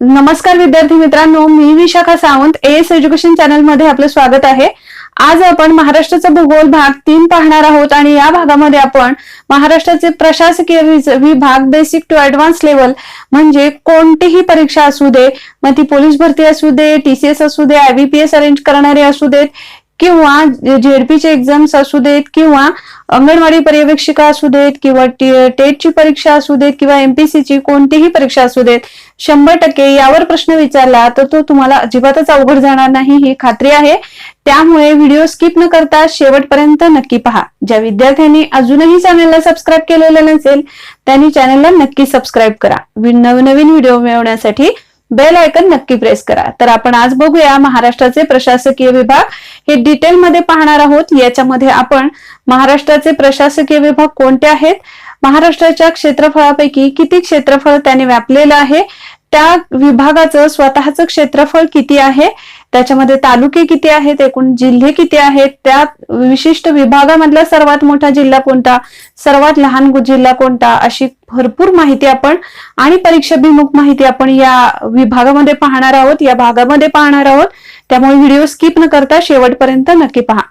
नमस्कार विद्यार्थी मित्रांनो मी विशाखा सावंत एस एज्युकेशन चॅनलमध्ये आपलं स्वागत आहे. आज आपण महाराष्ट्राचा भूगोल भाग तीन पाहणार आहोत आणि या भागामध्ये आपण महाराष्ट्राचे प्रशासकीय विभाग बेसिक टू ऍडव्हान्स लेवल म्हणजे कोणतीही परीक्षा असू दे मग ती पोलीस भरती असू दे टीसीएस असू दे आयबीपीएस अरेंज करणारे असू देत किंवा झेडपीचे एक्झाम्स असू देत किंवा अंगणवाडी पर्यवेक्षिका असू देत किंवा टेटची परीक्षा असू देत किंवा एमपीसीची कोणतीही परीक्षा असू देत शंभर टक्के यावर प्रश्न विचारला तर तो तुम्हाला अजिबातच अवघड जाणार नाही ही खात्री आहे त्यामुळे व्हिडिओ स्किप न करता शेवटपर्यंत नक्की पहा ज्या विद्यार्थ्यांनी अजूनही चॅनलला सबस्क्राईब केलेलं नसेल त्यांनी चॅनलला नक्की सबस्क्राईब करा नवनवीन व्हिडिओ मिळवण्यासाठी बेल आयकन नक्की प्रेस करा. तर आपण आज बघूया महाराष्ट्राचे प्रशासकीय विभाग. हे डिटेलमध्ये पाहणार आहोत. याच्यामध्ये आपण महाराष्ट्राचे प्रशासकीय विभाग कोणते आहेत? महाराष्ट्राच्या क्षेत्रफळापैकी किती क्षेत्रफळ त्याने व्यापलेलं आहे? त्या विभागाचं स्वतःचं क्षेत्रफळ किती आहे? त्याच्यामध्ये तालुके किती आहेत? एकूण जिल्हे किती आहेत? त्या विशिष्ट विभागामधला सर्वात मोठा जिल्हा कोणता? सर्वात लहान जिल्हा कोणता? अशी भरपूर माहिती आपण आणि परीक्षाभिमुख माहिती आपण या विभागामध्ये पाहणार आहोत या भागामध्ये पाहणार आहोत. त्यामुळे व्हिडिओ स्किप न करता शेवटपर्यंत नक्की पहा.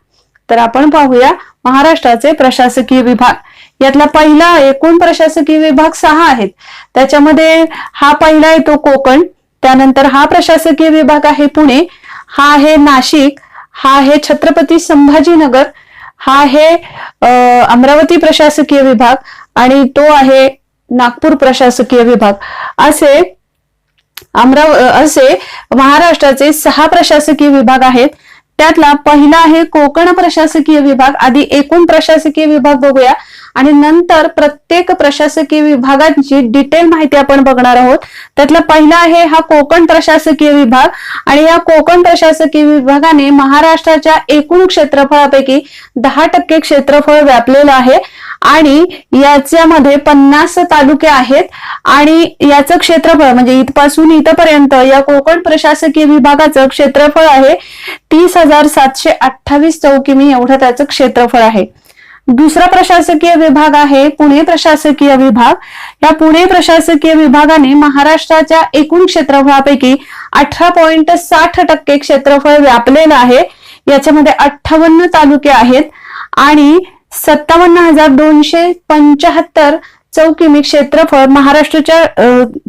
तर आपण पाहूया महाराष्ट्राचे प्रशासकीय विभाग. यातला पहिला एकूण प्रशासकीय विभाग सहा आहेत. त्याच्यामध्ये हा पहिला येतो कोकण त्यानंतर हा प्रशासकीय विभाग आहे पुणे हा आहे नाशिक हा आहे छत्रपती संभाजीनगर हा आहे अमरावती प्रशासकीय विभाग आणि तो आहे नागपूर प्रशासकीय विभाग. असे अमराव असे महाराष्ट्राचे सहा प्रशासकीय विभाग आहेत. त्यातला पहिला आहे कोकण प्रशासकीय विभाग. आधी एकूण प्रशासकीय विभाग बघूया. आणि नंतर प्रत्येक प्रशासकीय विभागांची डिटेल माहिती आपण बघणार आहोत. त्यातला पहिला आहे हा कोकण प्रशासकीय विभाग. आणि या कोकण प्रशासकीय विभागाने महाराष्ट्राच्या एकूण क्षेत्रफळापैकी दहा टक्के क्षेत्रफळ व्यापलेलं आहे. आणि याच्यामध्ये पन्नास तालुके आहेत आणि याचं क्षेत्रफळ म्हणजे इथपासून इथपर्यंत या कोकण प्रशासकीय विभागाचं क्षेत्रफळ आहे तीस हजार सातशे अठ्ठावीस चौकिमी एवढं त्याचं क्षेत्रफळ आहे. दुसरा प्रशासकीय विभाग आहे पुणे प्रशासकीय विभाग. या पुणे प्रशासकीय विभागाने महाराष्ट्राच्या एकूण क्षेत्रफळापैकी अठरा पॉइंट साठ टक्के क्षेत्रफळ व्यापलेलं आहे. याच्यामध्ये अठ्ठावन्न तालुके आहेत आणि सत्तावन्न हजार दोनशे पंच्याहत्तर चौकिमी क्षेत्रफळ महाराष्ट्राच्या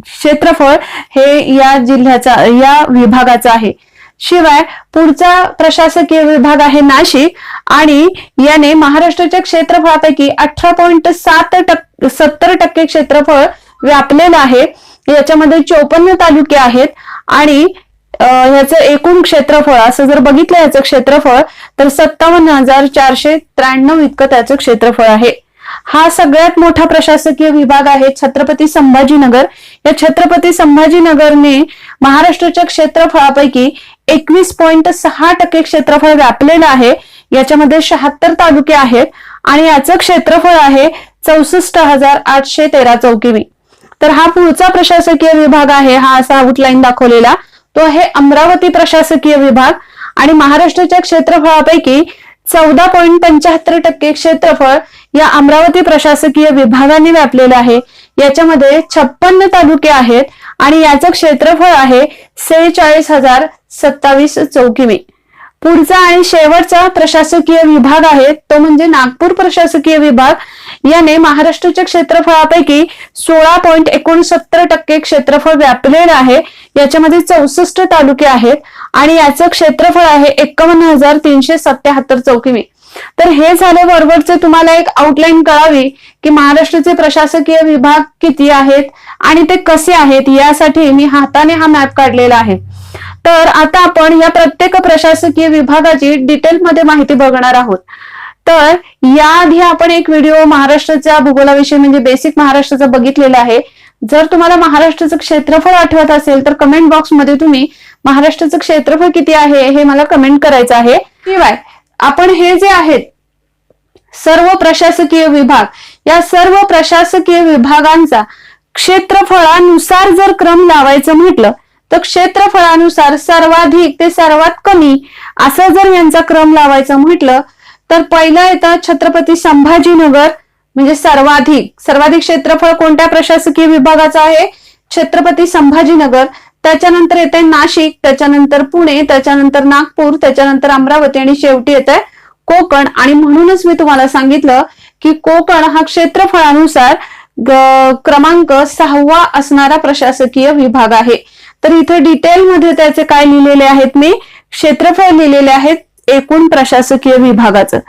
क्षेत्रफळ हे या जिल्ह्याचा या विभागाचा आहे. शिवाय पुढचा प्रशासकीय विभाग आहे नाशिक आणि याने महाराष्ट्राच्या क्षेत्रफळापैकी अठरा पॉईंट सात टक्के सत्तर टक्के क्षेत्रफळ व्यापलेलं आहे. याच्यामध्ये चोपन्न तालुके आहेत आणि ह्याचं एकूण क्षेत्रफळ असं जर बघितलं याचं क्षेत्रफळ तर सत्तावन्न हजार चारशे त्र्याण्णव इतकं त्याचं क्षेत्रफळ आहे. हा सगळ्यात मोठा प्रशासकीय विभाग आहे छत्रपती संभाजीनगर. या छत्रपती संभाजीनगरने महाराष्ट्राच्या क्षेत्रफळापैकी एकवीस पॉईंट सहा टक्के क्षेत्रफळ व्यापलेलं आहे. याच्यामध्ये शहात्तर तालुके आहेत आणि याचं क्षेत्रफळ आहे चौसष्ट हजार आठशे तेरा चौकिमी तर हा पुढचा प्रशासकीय विभाग आहे हा असा आउटलाईन दाखवलेला. तो आहे अमरावती प्रशासकीय विभाग आणि महाराष्ट्राच्या क्षेत्रफळापैकी चौदा पॉईंट पंच्याहत्तर टक्के क्षेत्रफळ या अमरावती प्रशासकीय विभागाने व्यापलेले आहे. याच्यामध्ये छप्पन्न तालुके आहेत आणि याचं क्षेत्रफळ आहे सेहेचाळीस हजार सत्तावीस चौकिमी. पुढचा आणि शेवटचा प्रशासकीय विभाग आहे तो म्हणजे नागपूर प्रशासकीय विभाग. याने महाराष्ट्राच्या क्षेत्रफळापैकी सोळा पॉईंट एकोणसत्तर टक्के क्षेत्रफळ व्यापलेलं आहे. याच्यामध्ये चौसष्ट तालुके आहेत आणि याचं क्षेत्रफळ आहे एकावन्न हजार तीनशे सत्याहत्तर चौकिमी तर हे झाल्याबरोबरचे तुम्हाला एक आउटलाईन कळावी की महाराष्ट्राचे प्रशासकीय विभाग किती आहेत आणि ते कसे आहेत यासाठी मी हाताने हा मॅप काढलेला आहे. तर आता आपण या प्रत्येक प्रशासकीय विभागाची डिटेलमध्ये माहिती बघणार आहोत. तर याआधी आपण एक व्हिडिओ महाराष्ट्राच्या भूगोलाविषयी म्हणजे बेसिक महाराष्ट्राचा बघितलेला आहे. जर तुम्हाला महाराष्ट्राचं क्षेत्रफळ आठवत असेल तर कमेंट बॉक्समध्ये तुम्ही महाराष्ट्राचं क्षेत्रफळ किती आहे हे मला कमेंट करायचं आहे. शिवाय आपण हे जे आहेत सर्व प्रशासकीय विभाग या सर्व प्रशासकीय विभागांचा क्षेत्रफळानुसार जर क्रम लावायचं म्हटलं तर क्षेत्रफळानुसार सर्वाधिक ते सर्वात कमी असं जर यांचा क्रम लावायचं म्हटलं तर पहिलं येतं छत्रपती संभाजीनगर म्हणजे सर्वाधिक. सर्वाधिक क्षेत्रफळ कोणत्या प्रशासकीय विभागाचं आहे? छत्रपती संभाजीनगर. त्याच्यानंतर येते नाशिक त्याच्यानंतर पुणे त्याच्यानंतर नागपूर त्याच्यानंतर अमरावती आणि शेवटी येते कोकण. आणि म्हणूनच मी तुम्हाला सांगितलं की कोकण हा क्षेत्रफळानुसार क्रमांक सहावा असणारा प्रशासकीय विभाग आहे. तर इथे डिटेलमध्ये त्याचे काय लिहिलेले आहेत मी? क्षेत्रफळ लिहिलेले आहेत एकूण प्रशासकीय विभागाचं.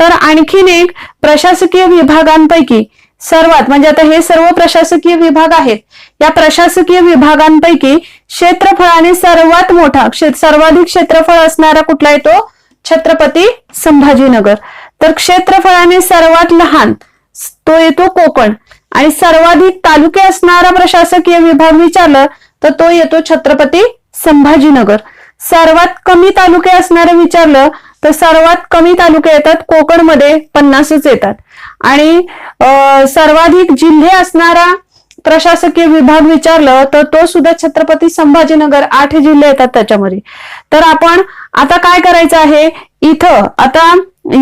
तर आणखीन एक प्रशासकीय विभागांपैकी सर्वात म्हणजे आता हे सर्व प्रशासकीय विभाग आहेत या प्रशासकीय विभागांपैकी क्षेत्रफळाने सर्वात मोठा सर्वाधिक क्षेत्रफळ असणारा कुठला येतो छत्रपती संभाजीनगर. तर क्षेत्रफळाने सर्वात लहान तो येतो कोकण. आणि सर्वाधिक तालुके असणारा प्रशासकीय विभाग विचारलं तर तो येतो छत्रपती संभाजीनगर. सर्वात कमी तालुके असणारं विचारलं तर सर्वात कमी तालुके येतात कोकणमध्ये पन्नासच येतात. आणि सर्वाधिक जिल्हे असणारा प्रशासकीय विभाग विचारलं तर तो सुद्धा छत्रपती संभाजीनगर आठ जिल्हे येतात त्याच्यामध्ये. तर आपण आता काय करायचं आहे? इथं आता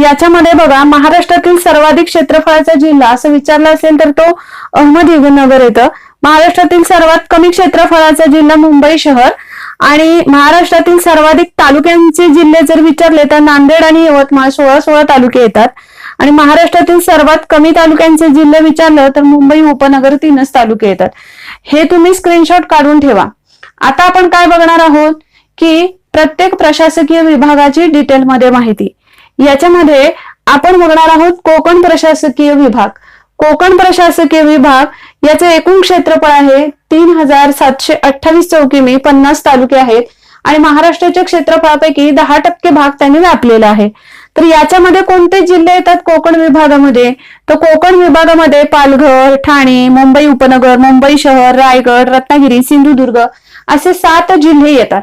याच्यामध्ये बघा महाराष्ट्रातील सर्वाधिक क्षेत्रफळाचा जिल्हा असं विचारलं असेल तर तो अहमदनगर येतं. महाराष्ट्रातील सर्वात कमी क्षेत्रफळाचा जिल्हा मुंबई शहर. आणि महाराष्ट्रातील सर्वाधिक तालुक्यांचे जिल्हे जर विचारले तर नांदेड आणि यवतमाळ सोळा सोळा तालुके येतात. आणि महाराष्ट्रातील सर्वात कमी तालुक्यांचे जिल्हे विचारलं तर मुंबई उपनगर तीनच तालुके येतात. हे तुम्ही स्क्रीनशॉट काढून ठेवा. आता आपण काय बघणार आहोत? की प्रत्येक प्रशासकीय विभागाची डिटेलमध्ये माहिती. याच्यामध्ये आपण बघणार आहोत कोकण प्रशासकीय विभाग. कोकण प्रशासकीय विभाग याचे एकूण क्षेत्रफळ आहे तीन हजार सातशे अठ्ठावीस चौकीमी पन्नास तालुके आहेत. आणि महाराष्ट्राच्या क्षेत्रफळापैकी दहा टक्के भाग त्यांनी व्यापलेला आहे. तर याच्यामध्ये कोणते जिल्हे येतात कोकण विभागामध्ये? तर कोकण विभागामध्ये पालघर ठाणे मुंबई उपनगर मुंबई शहर रायगड रत्नागिरी सिंधुदुर्ग असे सात जिल्हे येतात.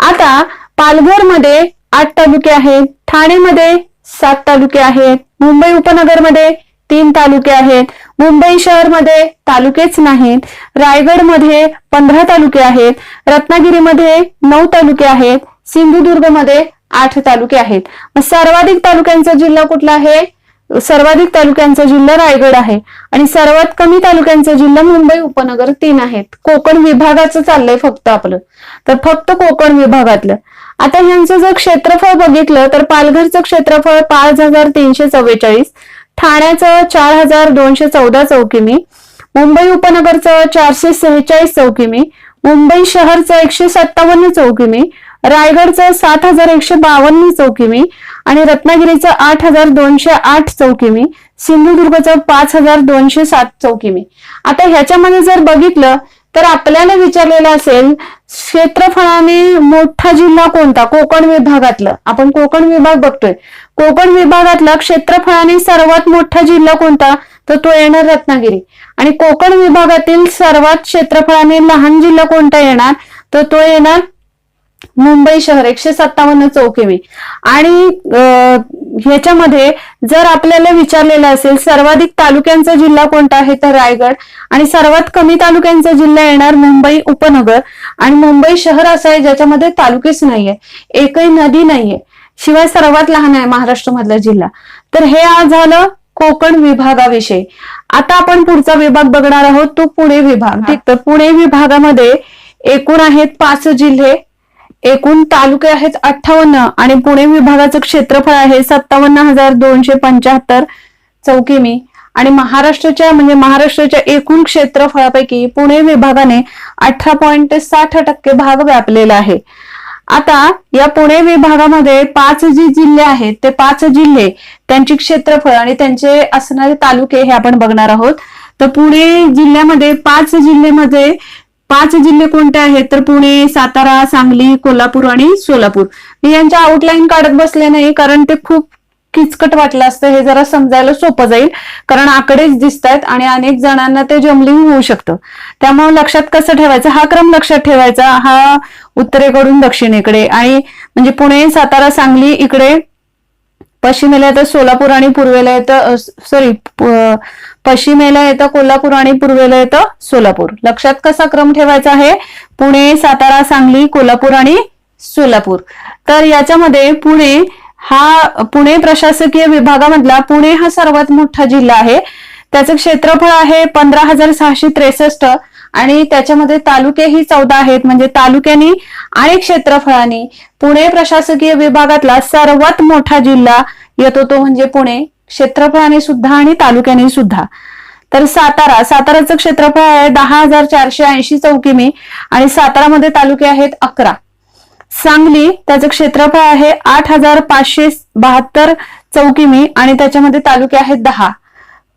आता पालघरमध्ये आठ तालुके आहेत ठाणेमध्ये सात तालुके आहेत मुंबई उपनगरमध्ये तीन तालुके आहेत. मुंबई शहरमध्ये तालुकेच नाहीत. रायगडमध्ये पंधरा तालुके आहेत. रत्नागिरीमध्ये नऊ तालुके आहेत. सिंधुदुर्गमध्ये आठ तालुके आहेत. मग सर्वाधिक तालुक्यांचा जिल्हा कुठला आहे? सर्वाधिक तालुक्यांचा जिल्हा रायगड आहे. आणि सर्वात कमी तालुक्यांचा जिल्हा मुंबई उपनगर तीन आहेत. कोकण विभागाचं चाललंय फक्त आपलं. तर फक्त कोकण विभागातलं. आता ह्यांचं जर क्षेत्रफळ बघितलं तर पालघरचं क्षेत्रफळ पाच हजार तीनशे चव्वेचाळीस ठाण्याचं चार हजार दोनशे चौदा चौकिमी मुंबई उपनगरचं चारशे सेहेचाळीस चौकिमी मुंबई शहरचं एकशे सत्तावन्न चौकिमी रायगडचं सात हजार एकशे बावन्न चौकिमी आणि रत्नागिरीचं आठ हजार दोनशे आठ चौकिमी सिंधुदुर्गचं पाच हजार दोनशे सात चौकिमी. आता ह्याच्यामध्ये जर बघितलं तर आपल्याला विचारलेलं असेल क्षेत्रफळाने मोठा जिल्हा कोणता? कोकण विभागातलं. आपण कोकण विभाग बघतोय. कोकण विभागातला क्षेत्रफळाने सर्वात मोठा जिल्हा कोणता? तर तो येणार रत्नागिरी. आणि कोकण विभागातील सर्वात क्षेत्रफळाने लहान जिल्हा कोणता येणार? तर तो येणार मुंबई शहर एकशे सत्तावन्न चौकेमी आणि ह्याच्यामध्ये जर आपल्याला विचारलेलं असेल सर्वाधिक तालुक्यांचा जिल्हा कोणता आहे तर रायगड. आणि सर्वात कमी तालुक्यांचा जिल्हा येणार मुंबई उपनगर. आणि मुंबई शहर असं आहे ज्याच्यामध्ये तालुकेच नाहीये. एकही नदी नाहीये. शिवाय सर्वात लहान आहे महाराष्ट्रमधला जिल्हा. तर हे आज झालं कोकण विभागाविषयी. आता आपण पुढचा विभाग बघणार आहोत तो पुणे विभाग. ठीक तर पुणे विभागामध्ये एकूण आहेत पाच जिल्हे. एकूण तालुके आहेत अठ्ठावन्न आणि पुणे विभागाचं क्षेत्रफळ आहे सत्तावन्न हजार दोनशे पंच्याहत्तर चौकिमी. आणि महाराष्ट्राच्या म्हणजे महाराष्ट्राच्या एकूण क्षेत्रफळापैकी पुणे विभागाने अठरा पॉईंट साठ टक्के भाग व्यापलेला आहे. आता या पुणे विभागामध्ये पाच जी जिल्हे आहेत ते पाच जिल्हे त्यांची क्षेत्रफळ आणि त्यांचे असणारे तालुके हे आपण बघणार आहोत. तर पुणे जिल्ह्यामध्ये पाच जिल्ह्यामध्ये पाच जिल्हे कोणते आहेत? तर पुणे सातारा सांगली कोल्हापूर आणि सोलापूर. मी यांच्या आउटलाईन काढत बसले नाही कारण ते खूप किचकट वाटलं असतं. हे जरा समजायला सोपं जाईल. कारण आकडेच दिसत आहेत आणि अनेक जणांना ते जमलिंग होऊ शकतं. त्यामुळे लक्षात कसं ठेवायचं? हा क्रम लक्षात ठेवायचा. हा उत्तरेकडून दक्षिणेकडे. आणि म्हणजे पुणे सातारा सांगली इकडे पश्चिमेला येतं सोलापूर आणि पूर्वेला येतं सॉरी पश्चिमेला येतं कोल्हापूर आणि पूर्वेला येतं सोलापूर. लक्षात कसा क्रम ठेवायचा आहे? पुणे सातारा सांगली कोल्हापूर आणि सोलापूर. तर याच्यामध्ये पुणे हा पुणे प्रशासकीय विभागामधला पुणे हा सर्वात मोठा जिल्हा आहे. त्याचं क्षेत्रफळ आहे पंधरा हजार सहाशे त्रेसष्ट. आणि त्याच्यामध्ये तालुकेही चौदा आहेत. म्हणजे तालुक्यांनी आणि क्षेत्रफळाने पुणे प्रशासकीय विभागातला सर्वात मोठा जिल्हा येतो तो म्हणजे पुणे. क्षेत्रफळाने सुद्धा आणि तालुक्याने सुद्धा. तर सातारा साताराचं क्षेत्रफळ आहे दहा हजार चारशे ऐंशी चौकिमी आणि सातारामध्ये तालुके आहेत अकरा. सांगली त्याचं क्षेत्रफळ आहे आठ हजार पाचशे बहात्तर चौकिमी आणि त्याच्यामध्ये तालुके आहेत दहा.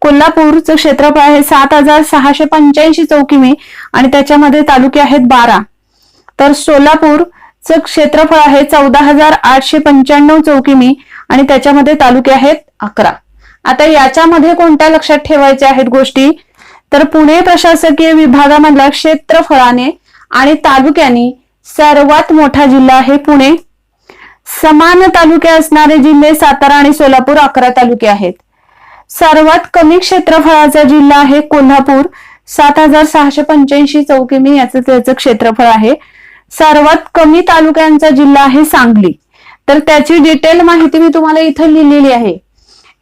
कोल्हापूरचं क्षेत्रफळ आहे सात हजार सहाशे पंच्याऐंशी चौकिमी आणि त्याच्यामध्ये तालुके आहेत बारा. तर सोलापूरचं क्षेत्रफळ आहे चौदा हजार आठशे पंच्याण्णव चौकिमी आणि त्याच्यामध्ये तालुके आहेत अकरा. आता याच्यामध्ये कोणत्या लक्षात ठेवायच्या आहेत गोष्टी? तर पुणे प्रशासकीय विभागामधला क्षेत्रफळाने आणि तालुक्याने सर्वात मोठा जिल्हा आहे पुणे. समान तालुके असणारे जिल्हे सातारा आणि सोलापूर अकरा तालुके आहेत. सर्वात कमी क्षेत्रफळाचा जिल्हा आहे कोल्हापूर. सात हजार सहाशे पंच्याऐंशी चौकिमी याचं त्याचं क्षेत्रफळ आहे. सर्वात कमी तालुक्यांचा जिल्हा आहे सांगली. तर त्याची डिटेल माहिती मी तुम्हाला इथं लिहिलेली आहे.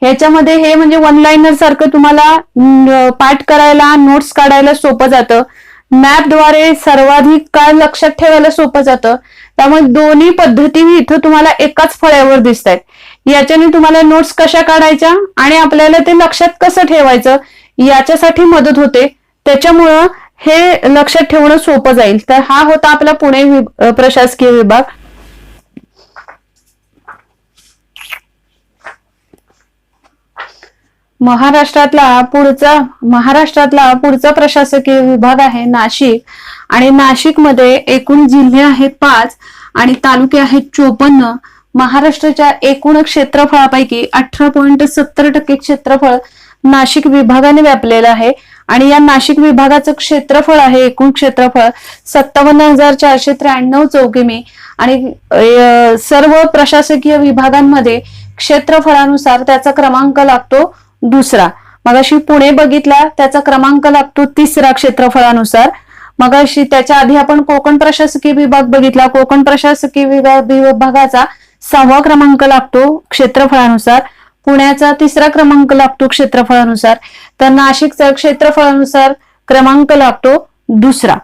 ह्याच्यामध्ये हे म्हणजे वन लाईनर सारखं तुम्हाला पाठ करायला नोट्स काढायला सोपं जातं. मॅपद्वारे सर्वाधिक काळ लक्षात ठेवायला सोपं जातं. त्यामुळे दोन्ही पद्धती इथं तुम्हाला एकाच फळ्यावर दिसत आहेत याच्याने तुम्हाला नोट्स कशा काढायच्या आणि आपल्याला ते लक्षात कसं ठेवायचं याच्यासाठी मदत होते. त्याच्यामुळं हे लक्षात ठेवणं सोपं जाईल. तर हा होता आपला पुणे प्रशासकीय विभाग. महाराष्ट्रातला पुढचा महाराष्ट्रातला पुढचा प्रशासकीय विभाग आहे नाशिक. आणि नाशिकमध्ये एकूण जिल्हे आहेत पाच आणि तालुके आहेत चोपन्न. महाराष्ट्राच्या एकूण क्षेत्रफळापैकी अठरा पॉईंट सत्तर टक्के क्षेत्रफळ नाशिक विभागाने व्यापलेलं आहे. आणि या नाशिक विभागाचं क्षेत्रफळ आहे एकूण क्षेत्रफळ सत्तावन्न हजार चारशे त्र्याण्णव चौकिमी आणि सर्व प्रशासकीय विभागांमध्ये क्षेत्रफळानुसार त्याचा क्रमांक लागतो. दुसरा. मगाशी पुणे बघितला त्याचा क्रमांक लागतो तिसरा क्षेत्रफळानुसार. मगाशी त्याच्या आधी आपण कोकण प्रशासकीय विभाग बघितला कोकण प्रशासकीय विभाग विभागाचा सहावा क्रमांक लागतो क्षेत्रफळानुसार. पुण्याचा तिसरा क्रमांक लागतो क्षेत्रफळानुसार. तर नाशिकचा क्षेत्रफळानुसार क्रमांक लागतो दुसरा.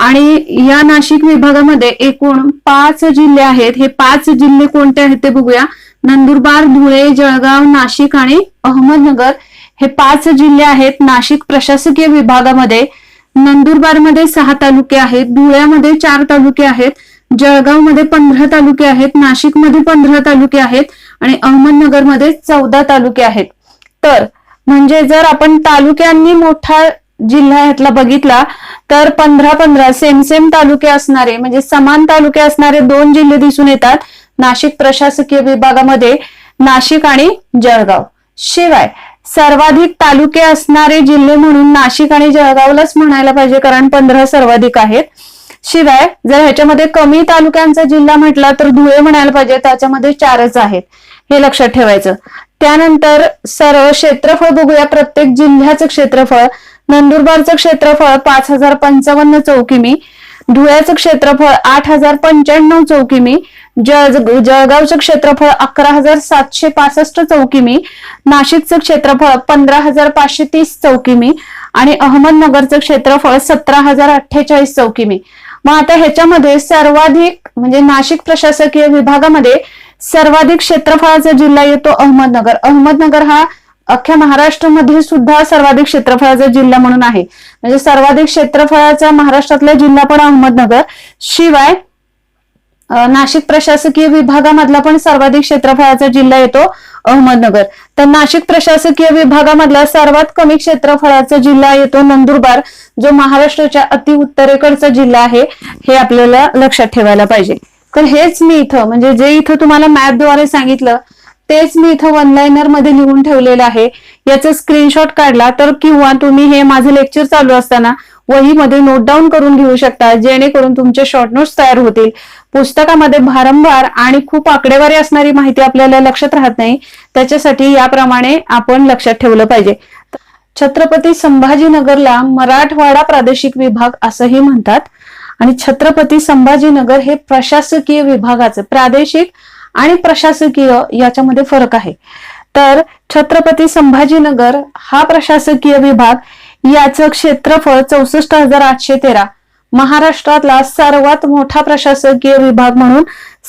आणि या नाशिक विभागामध्ये एकूण पाच जिल्हे आहेत. हे पाच जिल्हे कोणते आहेत ते बघूया. नंदुरबार धुळे जळगाव नाशिक आणि अहमदनगर हे पाच जिल्हे आहेत. नाशिक प्रशासकीय विभागामध्ये नंदुरबारमध्ये सहा तालुके आहेत. धुळ्यामध्ये चार तालुके आहेत. जळगावमध्ये पंधरा तालुके आहेत. नाशिकमध्ये पंधरा तालुके आहेत आणि अहमदनगरमध्ये चौदा तालुके आहेत. तर म्हणजे जर आपण तालुक्यांनी मोठा जिल्हा ह्यातला बघितला तर पंधरा पंधरा सेम सेम तालुके असणारे म्हणजे समान तालुके असणारे दोन जिल्हे दिसून येतात. नाशिक प्रशासकीय विभागामध्ये नाशिक आणि जळगाव. शिवाय सर्वाधिक तालुके असणारे जिल्हे म्हणून नाशिक आणि जळगावलाच म्हणायला पाहिजे कारण पंधरा सर्वाधिक आहेत. शिवाय जर ह्याच्यामध्ये कमी तालुक्यांचा जिल्हा म्हटला तर धुळे म्हणायला पाहिजे त्याच्यामध्ये चारच आहेत. हे लक्षात ठेवायचं. त्यानंतर सर्व क्षेत्रफळ बघूया प्रत्येक जिल्ह्याचं क्षेत्रफळ. नंदुरबारचं क्षेत्रफळ पाच हजार पंचावन्न चौकिमी धुळ्याचं क्षेत्रफळ आठ हजार पंच्याण्णव चौकिमी जळगावचं क्षेत्रफळ अकरा हजार सातशे पासष्ट चौकिमी नाशिकचं क्षेत्रफळ पंधरा हजार पाचशे तीस चौकिमी आणि अहमदनगरचं क्षेत्रफळ सतरा हजार अठ्ठेचाळीस चौकिमी. मग आता ह्याच्यामध्ये सर्वाधिक म्हणजे नाशिक प्रशासकीय विभागामध्ये सर्वाधिक क्षेत्रफळाचा जिल्हा येतो अहमदनगर. अहमदनगर हा अख्ख्या महाराष्ट्रामध्ये सुद्धा सर्वाधिक क्षेत्रफळाचा जिल्हा म्हणून आहे. म्हणजे सर्वाधिक क्षेत्रफळाचा महाराष्ट्रातला जिल्हा पण अहमदनगर. शिवाय नाशिक प्रशासकीय विभागामधला पण सर्वाधिक क्षेत्रफळाचा जिल्हा येतो अहमदनगर. तर नाशिक प्रशासकीय विभागामधला सर्वात कमी क्षेत्रफळाचा जिल्हा येतो नंदुरबार जो महाराष्ट्राच्या अति उत्तरेकडचा जिल्हा आहे हे आपल्याला लक्षात ठेवायला पाहिजे. तर हेच मी इथं म्हणजे जे इथं तुम्हाला मॅपद्वारे सांगितलं तेच मी इथं वन लाईनरमध्ये लिहून ठेवलेलं आहे. याचा स्क्रीनशॉट काढला तर किंवा तुम्ही हे माझं लेक्चर चालू असताना वहीमध्ये नोट डाऊन करून घेऊ शकता जेणेकरून तुमचे शॉर्ट नोट्स तयार होतील. पुस्तकामध्ये भारंभार आणि खूप आकडेवारी असणारी माहिती आपल्याला लक्षात राहत नाही. त्याच्यासाठी याप्रमाणे आपण लक्षात ठेवलं पाहिजे. छत्रपती संभाजीनगरला मराठवाडा प्रादेशिक विभाग असंही म्हणतात. आणि छत्रपती संभाजीनगर हे प्रशासकीय विभागाचं प्रादेशिक आणि प्रशासकीय याच्यामध्ये फरक आहे. तर छत्रपती संभाजीनगर हा प्रशासकीय विभाग याचं क्षेत्रफळ चौसष्ट हजार आठशे तेरा. महाराष्ट्रातला सर्वात मोठा प्रशासकीय विभाग म्हणून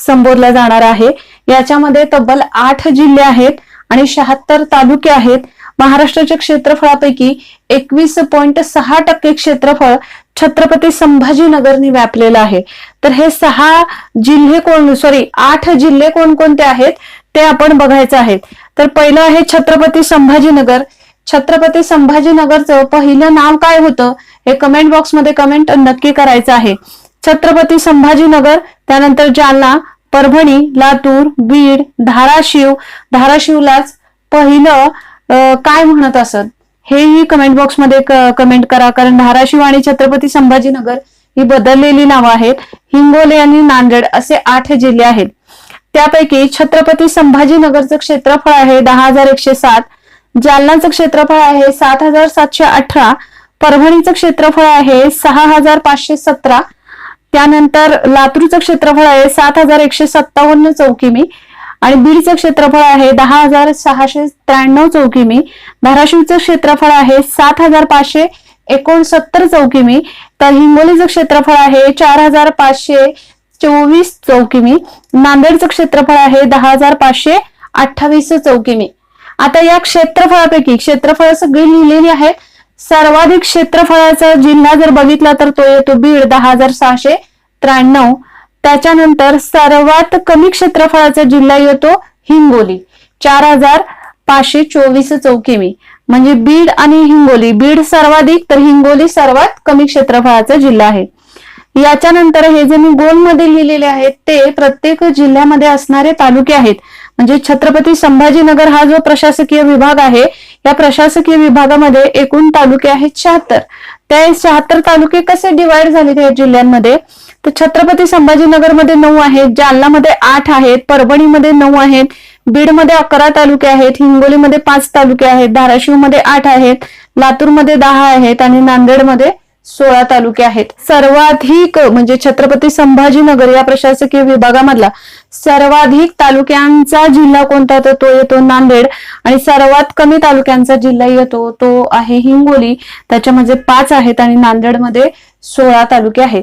संबोधला जाणार आहे. याच्यामध्ये तब्बल आठ जिल्हे आहेत आणि शहात्तर तालुके आहेत. महाराष्ट्राच्या क्षेत्रफळापैकी एकवीस पॉइंट सहा टक्के क्षेत्रफळ छत्रपती संभाजीनगरने व्यापलेलं आहे. तर हे सहा जिल्हे कोण सॉरी आठ जिल्हे कोणकोणते आहेत ते आपण बघायचं आहे. तर पहिलं आहे छत्रपती संभाजीनगर. छत्रपती संभाजीनगरचं पहिलं नाव काय होतं हे कमेंट बॉक्समध्ये कमेंट नक्की करायचं आहे. छत्रपती संभाजीनगर त्यानंतर जालना परभणी लातूर बीड धाराशिव. धाराशिवलाच पहिलं काय म्हणत असत? हेही कमेंट बॉक्समध्ये कमेंट करा. कारण धाराशिव आणि छत्रपती संभाजीनगर ही बदललेली नावं आहेत. हिंगोली आणि नांदेड असे आठ जिल्हे आहेत. त्यापैकी छत्रपती संभाजीनगरचं क्षेत्रफळ आहे दहा हजार एकशे सात. जालनाचं क्षेत्रफळ आहे सात हजार सातशे अठरा. परभणीचं क्षेत्रफळ आहे सहा हजार पाचशे सतरा. त्यानंतर लातूरचं क्षेत्रफळ आहे सात हजार एकशे सत्तावन्न चौकिमी. आणि बीडचं क्षेत्रफळ आहे दहा हजार सहाशे त्र्याण्णव चौकिमी धाराशिवचं क्षेत्रफळ आहे सात हजार पाचशे एकोणसत्तर चौकिमी तर हिंगोलीचं क्षेत्रफळ आहे चार हजार पाचशे चोवीस चौकिमी नांदेडचं क्षेत्रफळ आहे दहा हजार पाचशे अठ्ठावीस चौकिमी आता या क्षेत्रफळापैकी क्षेत्रफळ सगळी लिहिलेली आहेत सर्वाधिक क्षेत्रफळाचा जिल्हा जर बघितला तर तो येतो बीड दहा हजार सहाशे त्र्याण्णव. त्याच्यानंतर सर्वात कमी क्षेत्रफळाचा जिल्हा येतो हिंगोली. चार हजार पाचशे चोवीस चौकिमी. म्हणजे बीड आणि हिंगोली. बीड सर्वाधिक तर हिंगोली सर्वात कमी क्षेत्रफळाचा जिल्हा आहे. याच्यानंतर हे जे मी गोलमध्ये लिहिलेले आहेत ते प्रत्येक जिल्ह्यामध्ये असणारे तालुके आहेत. म्हणजे छत्रपती संभाजीनगर हा जो प्रशासकीय विभाग आहे या प्रशासकीय विभागामध्ये एकूण तालुके आहेत शहात्तर. त्या शहात्तर तालुके कसे डिवाइड झाले त्या जिल्ह्यांमध्ये? तर छत्रपती संभाजीनगरमध्ये नऊ आहेत जालनामध्ये आठ आहेत परभणीमध्ये नऊ आहेत बीडमध्ये अकरा तालुके आहेत हिंगोलीमध्ये पाच तालुके आहेत धाराशिवमध्ये आठ आहेत लातूरमध्ये दहा आहेत आणि नांदेडमध्ये सोळा तालुके आहेत. सर्वाधिक म्हणजे छत्रपती संभाजीनगर या प्रशासकीय विभागामधला सर्वाधिक तालुक्यांचा जिल्हा कोणता? तर तो येतो नांदेड आणि सर्वात कमी तालुक्यांचा जिल्हा येतो तो आहे हिंगोली. त्याच्यामध्ये पाच आहेत आणि नांदेडमध्ये सोळा तालुके आहेत.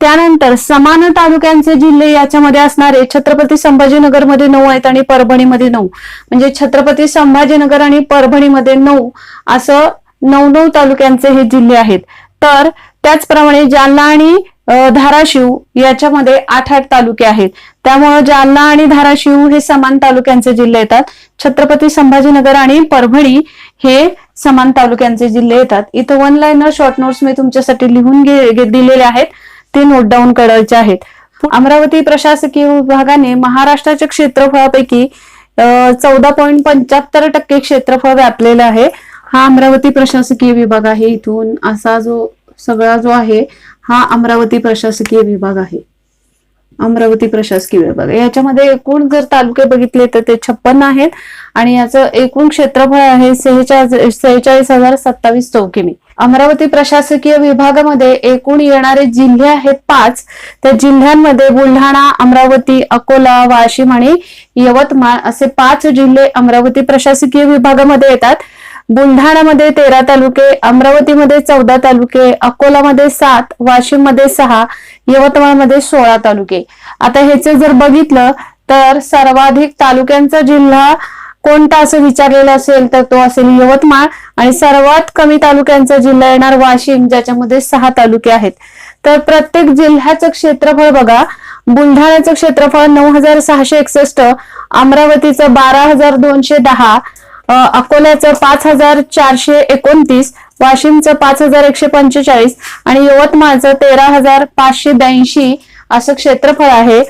त्यानंतर समान तालुक्यांचे जिल्हे याच्यामध्ये असणारे छत्रपती संभाजीनगरमध्ये नऊ आहेत आणि परभणीमध्ये नऊ. म्हणजे छत्रपती संभाजीनगर आणि परभणीमध्ये नऊ असं नऊ नऊ तालुक्यांचे हे जिल्हे आहेत. तर त्याचप्रमाणे जालना आणि धाराशिव याच्यामध्ये आठ आठ तालुके आहेत. त्यामुळे जालना आणि धाराशिव हे समान तालुक्यांचे जिल्हे येतात. छत्रपती संभाजीनगर आणि परभणी हे समान तालुक्यांचे जिल्हे येतात. इथं वन लाईनर शॉर्ट नोट्स मी तुमच्यासाठी लिहून दिलेले आहेत. ते नोट डाऊन करायचे आहेत. अमरावती प्रशासकीय विभागाने महाराष्ट्राच्या क्षेत्रफळापैकी चौदा पॉईंट पंच्याहत्तर टक्के क्षेत्रफळ व्यापलेलं आहे. हा अमरावती प्रशासकीय विभाग आहे. इथून असा जो सगळा जो आहे हा अमरावती प्रशासकीय विभाग आहे. अमरावती प्रशासकीय विभाग. याच्यामध्ये एकूण जर तालुके बघितले तर ते छप्पन्न आहेत आणि याचं एकूण क्षेत्रफळ आहे सेहेचाळीस सेहेचाळीस हजार सत्तावीस चौकिमी अमरावती प्रशासकीय विभागामध्ये एकूण येणारे जिल्हे आहेत पाच. त्या जिल्ह्यांमध्ये बुलढाणा अमरावती अकोला वाशिम आणि यवतमाळ असे पाच जिल्हे अमरावती प्रशासकीय विभागामध्ये येतात. बुलढाणामध्ये तेरा तालुके अमरावतीमध्ये चौदा तालुके अकोलामध्ये सात वाशिममध्ये सहा यवतमाळमध्ये सोळा तालुके. आता ह्याचं जर बघितलं तर सर्वाधिक तालुक्यांचा जिल्हा कोणता असं विचारलेलं असेल तर तो असेल यवतमाळ. आणि सर्वात कमी तालुक्यांचा जिल्हा येणार वाशिम ज्याच्यामध्ये सहा तालुके आहेत. तर प्रत्येक जिल्ह्याचं क्षेत्रफळ बघा. बुलढाण्याचं क्षेत्रफळ नऊ हजार सहाशे एकसष्ट अमरावतीचं बारा हजार दोनशे दहा अकोल्याचं पाच हजार चारशे एकोणतीस वाशिमचं पाच हजार एकशे पंचेचाळीस आणि यवतमाळचं तेरा हजार पाचशे ब्याऐंशी असं क्षेत्रफळ आहे.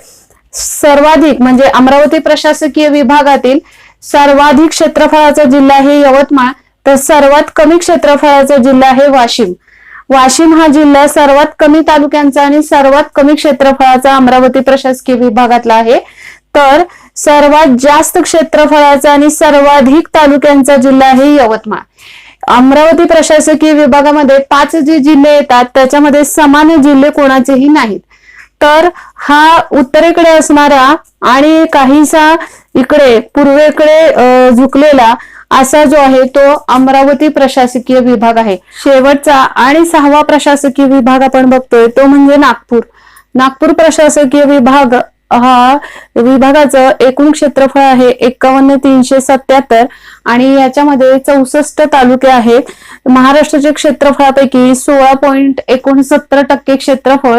सर्वाधिक म्हणजे अमरावती प्रशासकीय विभागातील सर्वाधिक क्षेत्रफळाचा जिल्हा आहे यवतमाळ तर सर्वात कमी क्षेत्रफळाचा जिल्हा आहे वाशिम. वाशिम हा जिल्हा सर्वात कमी तालुक्यांचा आणि सर्वात कमी क्षेत्रफळाचा अमरावती प्रशासकीय विभागातला आहे. तर सर्वात जास्त क्षेत्रफळाचा आणि सर्वाधिक तालुक्यांचा जिल्हा आहे यवतमाळ. अमरावती प्रशासकीय विभागामध्ये पाच जे जिल्हे येतात त्याच्यामध्ये समान जिल्हे कोणाचेही नाहीत. तर हा उत्तरेकडे असणारा आणि काहीसा इकडे पूर्वेकडे झुकलेला असा जो आहे तो अमरावती प्रशासकीय विभाग आहे. शेवटचा आणि सहावा प्रशासकीय विभाग आपण बघतोय तो म्हणजे नागपूर. नागपूर प्रशासकीय विभाग हा विभागाचं एकूण क्षेत्रफळ आहे एकावन्न तीनशे सत्याहत्तर आणि याच्यामध्ये चौसष्ट तालुके आहेत. महाराष्ट्राच्या क्षेत्रफळापैकी सोळा पॉईंट एकोणसत्तर टक्के क्षेत्रफळ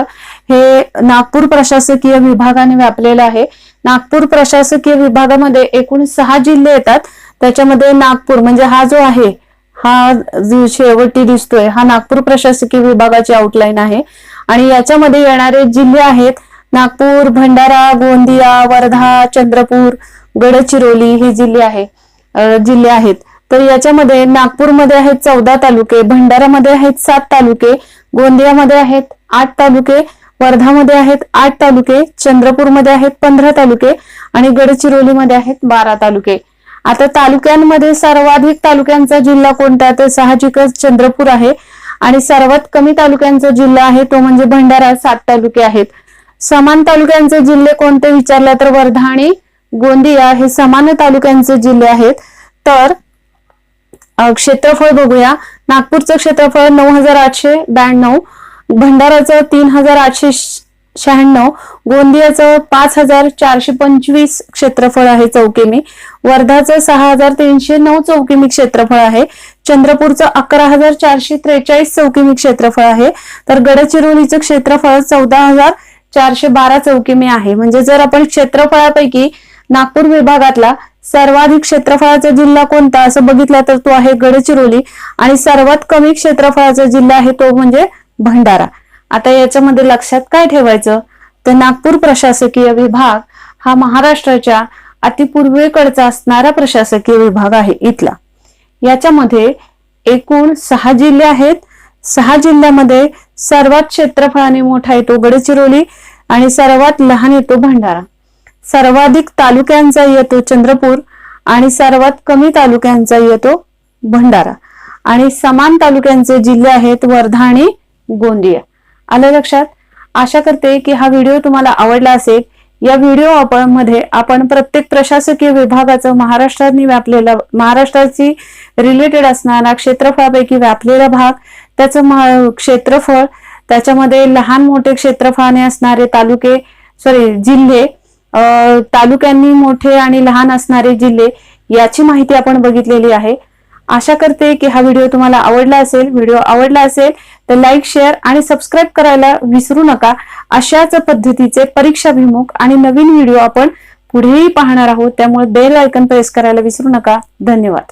हे नागपूर प्रशासकीय विभागाने व्यापलेलं आहे. नागपूर प्रशासकीय विभागामध्ये एकूण सहा जिल्हे येतात. त्याच्यामध्ये नागपूर म्हणजे हा जो आहे हा जी शेवटी दिसतोय हा नागपूर प्रशासकीय विभागाची आउटलाईन आहे. आणि याच्यामध्ये येणारे जिल्हे आहेत नागपूर भंडारा गोंदिया वर्धा चंद्रपूर गडचिरोली हे जिल्हे आहे जिल्हे आहेत. तर याच्यामध्ये नागपूरमध्ये आहेत चौदा तालुके भंडारामध्ये आहेत सात तालुके गोंदियामध्ये आहेत आठ तालुके वर्धामध्ये आहेत आठ तालुके चंद्रपूरमध्ये आहेत पंधरा तालुके आणि गडचिरोलीमध्ये आहेत बारा तालुके. आता तालुक्यांमध्ये सर्वाधिक तालुक्यांचा जिल्हा कोणता? तर साहजिकच चंद्रपूर आहे आणि सर्वात कमी तालुक्यांचा जिल्हा आहे तो म्हणजे भंडारा सात तालुके आहेत. समान तालुक्यांचे जिल्हे कोणते विचारला तर वर्धा आणि गोंदिया हे समान तालुक्यांचे जिल्हे आहेत. तर क्षेत्रफळ बघूया. नागपूरचं क्षेत्रफळ नऊ हजार आठशे ब्याण्णव भंडाराचं तीन हजार आठशे शहाण्णव गोंदियाचं पाच हजार चारशे पंचवीस क्षेत्रफळ आहे चौकेमी. वर्धाचं सहा हजार तीनशे नऊ चौकिमी क्षेत्रफळ आहे. चंद्रपूरचं अकरा हजार चारशे त्रेचाळीस चौकिमी क्षेत्रफळ आहे. तर गडचिरोलीचं क्षेत्रफळ चौदा हजार चारशे बारा चौकिमी आहे. म्हणजे जर आपण क्षेत्रफळापैकी नागपूर विभागातला सर्वाधिक क्षेत्रफळाचा जिल्हा कोणता असं बघितलं तर तो आहे गडचिरोली. आणि सर्वात कमी क्षेत्रफळाचा जिल्हा आहे तो म्हणजे भंडारा. आता याच्यामध्ये लक्षात काय ठेवायचं? तर नागपूर प्रशासकीय विभाग हा महाराष्ट्राच्या अतिपूर्वेकडचा असणारा प्रशासकीय विभाग आहे इथला. याच्यामध्ये एकूण सहा जिल्हे आहेत. सहा जिल्ह्यामध्ये सर्वात क्षेत्रफळाने मोठा येतो गडचिरोली आणि सर्वात लहान येतो भंडारा. सर्वाधिक तालुक्यांचा येतो चंद्रपूर आणि सर्वात कमी तालुक्यांचा येतो भंडारा. आणि समान तालुक्यांचे जिल्हे आहेत वर्धा आणि गोंदिया. आलं लक्षात? आशा करते की हा व्हिडिओ तुम्हाला आवडला असेल. या व्हिडिओ आपण मध्ये आपण प्रत्येक प्रशासकीय विभागाचं महाराष्ट्राने व्यापलेला महाराष्ट्राची रिलेटेड असणारा क्षेत्रफळापैकी व्यापलेला भाग त्याचं क्षेत्रफळ त्याच्यामध्ये लहान मोठे क्षेत्रफळाने असणारे तालुके सॉरी जिल्हे तालुक्यांनी मोठे आणि लहान असणारे जिल्हे याची माहिती आपण बघितलेली आहे. आशा करते की हा व्हिडिओ तुम्हाला आवडला असेल व्हिडिओ आवडला असेल तर लाईक शेअर आणि सबस्क्राईब करायला विसरू नका. अशाच पद्धतीचे परीक्षाभिमुख आणि नवीन व्हिडिओ आपण पुढेही पाहणार आहोत. त्यामुळे बेल आयकन प्रेस करायला विसरू नका. धन्यवाद.